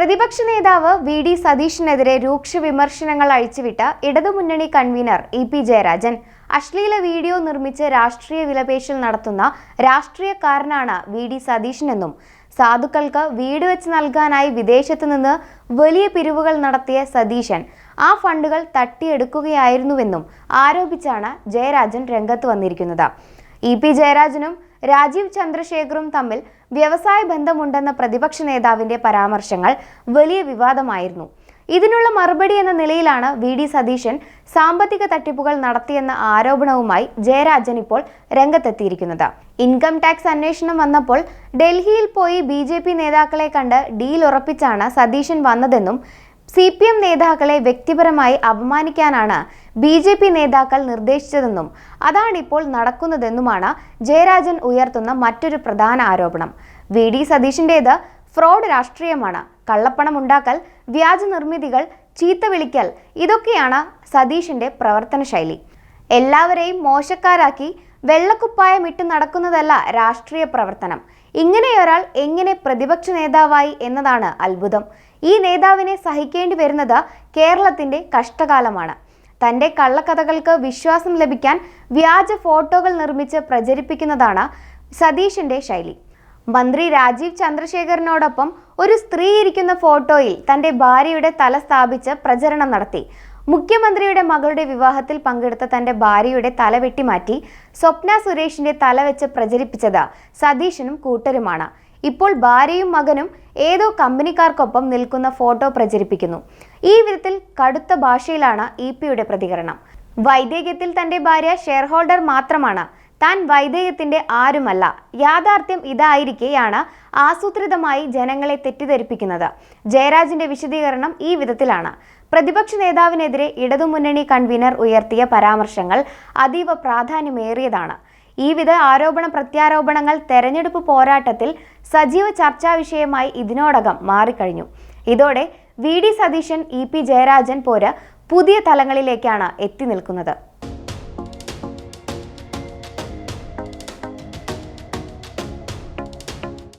പ്രതിപക്ഷ നേതാവ് V D സതീഷിനെതിരെ രൂക്ഷ വിമർശനങ്ങൾ അഴിച്ചുവിട്ട ഇടതുമുന്നണി കൺവീനർ ഇ പി ജയരാജൻ. അശ്ലീല വീഡിയോ നിർമ്മിച്ച് രാഷ്ട്രീയ വിലപേശൽ നടത്തുന്ന രാഷ്ട്രീയക്കാരനാണ് വി ഡി സതീഷിനെന്നും സാധുക്കൾക്ക് വീട് വെച്ച് നൽകാനായി വിദേശത്തു നിന്ന് വലിയ പിരിവുകൾ നടത്തിയ സതീശൻ ആ ഫണ്ടുകൾ തട്ടിയെടുക്കുകയായിരുന്നുവെന്നും ആരോപിച്ചാണ് ജയരാജൻ രംഗത്ത് വന്നിരിക്കുന്നത്. ഇ പി ജയരാജനും രാജീവ് ചന്ദ്രശേഖറും തമ്മിൽ വ്യവസായ ബന്ധമുണ്ടെന്ന പ്രതിപക്ഷ നേതാവിന്റെ പരാമർശങ്ങൾ വലിയ വിവാദമായിരുന്നു. ഇതിനുള്ള മറുപടി എന്ന നിലയിലാണ് വി ഡി സതീശൻ സാമ്പത്തിക തട്ടിപ്പുകൾ നടത്തിയെന്ന ആരോപണവുമായി ജയരാജൻ ഇപ്പോൾ രംഗത്തെത്തിയിരിക്കുന്നത്. ഇൻകം ടാക്സ് അന്വേഷണം വന്നപ്പോൾ ഡൽഹിയിൽ പോയി ബി ജെ പി നേതാക്കളെ കണ്ട് ഡീൽ ഉറപ്പിച്ചാണ് സതീശൻ വന്നതെന്നും സി പി എം നേതാക്കളെ വ്യക്തിപരമായി അപമാനിക്കാനാണ് ബി ജെ പി നേതാക്കൾ നിർദ്ദേശിച്ചതെന്നും അതാണിപ്പോൾ നടക്കുന്നതെന്നുമാണ് ജയരാജൻ ഉയർത്തുന്ന മറ്റൊരു പ്രധാന ആരോപണം. വി ഡി സതീഷിന്റേത് ഫ്രോഡ് രാഷ്ട്രീയമാണ്. കള്ളപ്പണം ഉണ്ടാക്കൽ വ്യാജ നിർമ്മിതികൾ ചീത്ത വിളിക്കൽ ഇതൊക്കെയാണ് സതീഷിന്റെ പ്രവർത്തന ശൈലി. എല്ലാവരെയും മോശക്കാരാക്കി വെള്ളക്കുപ്പായം ഇട്ട് നടക്കുന്നതല്ല രാഷ്ട്രീയ പ്രവർത്തനം. ഇങ്ങനെയൊരാൾ എങ്ങനെ പ്രതിപക്ഷ നേതാവായി എന്നതാണ് അത്ഭുതം. ഈ നേതാവിനെ സഹിക്കേണ്ടി വരുന്നത് കേരളത്തിന്റെ കഷ്ടകാലമാണ്. തന്റെ കള്ളക്കഥകൾക്ക് വിശ്വാസം ലഭിക്കാൻ വ്യാജ ഫോട്ടോകൾ നിർമ്മിച്ച് പ്രചരിപ്പിക്കുന്നതാണ് സതീഷിന്റെ ശൈലി. മന്ത്രി രാജീവ് ചന്ദ്രശേഖരനോടൊപ്പം ഒരു സ്ത്രീ ഇരിക്കുന്ന ഫോട്ടോയിൽ തന്റെ ഭാര്യയുടെ തല സ്ഥാപിച്ച് പ്രചരണം നടത്തി. മുഖ്യമന്ത്രിയുടെ മകളുടെ വിവാഹത്തിൽ പങ്കെടുത്ത തന്റെ ഭാര്യയുടെ തല വെട്ടിമാറ്റി സ്വപ്ന സുരേഷിന്റെ തല വെച്ച് പ്രചരിപ്പിച്ചത് സതീശനും കൂട്ടരുമാണ്. ഇപ്പോൾ ഭാര്യയും മകനും ഏതോ കമ്പനിക്കാർക്കൊപ്പം നിൽക്കുന്ന ഫോട്ടോ പ്രചരിപ്പിക്കുന്നു. ഈ വിധത്തിൽ കടുത്ത ഭാഷയിലാണ് ഇ പിയുടെ പ്രതികരണം. വൈദേഹ്യത്തിൽ തന്റെ ഭാര്യ ഷെയർ ഹോൾഡർ മാത്രമാണ്. താൻ വൈദേഹ്യത്തിന്റെ ആരുമല്ല. യാഥാർത്ഥ്യം ഇതായിരിക്കെയാണ് ആസൂത്രിതമായി ജനങ്ങളെ തെറ്റിദ്ധരിപ്പിക്കുന്നത്. ജയരാജിന്റെ വിശദീകരണം ഈ വിധത്തിലാണ്. പ്രതിപക്ഷ നേതാവിനെതിരെ ഇടതുമുന്നണി കൺവീനർ ഉയർത്തിയ പരാമർശങ്ങൾ അതീവ പ്രാധാന്യമേറിയതാണ്. ഈ വിധ ആരോപണ പ്രത്യാരോപണങ്ങൾ തെരഞ്ഞെടുപ്പ് പോരാട്ടത്തിൽ സജീവ ചർച്ചാ വിഷയമായി ഇതിനോടകം മാറിക്കഴിഞ്ഞു. ഇതോടെ V D Satheesan E P Jayarajan പോര പുതിയ തലങ്ങളിലേക്കാണ് എത്തി നിൽക്കുന്നത്.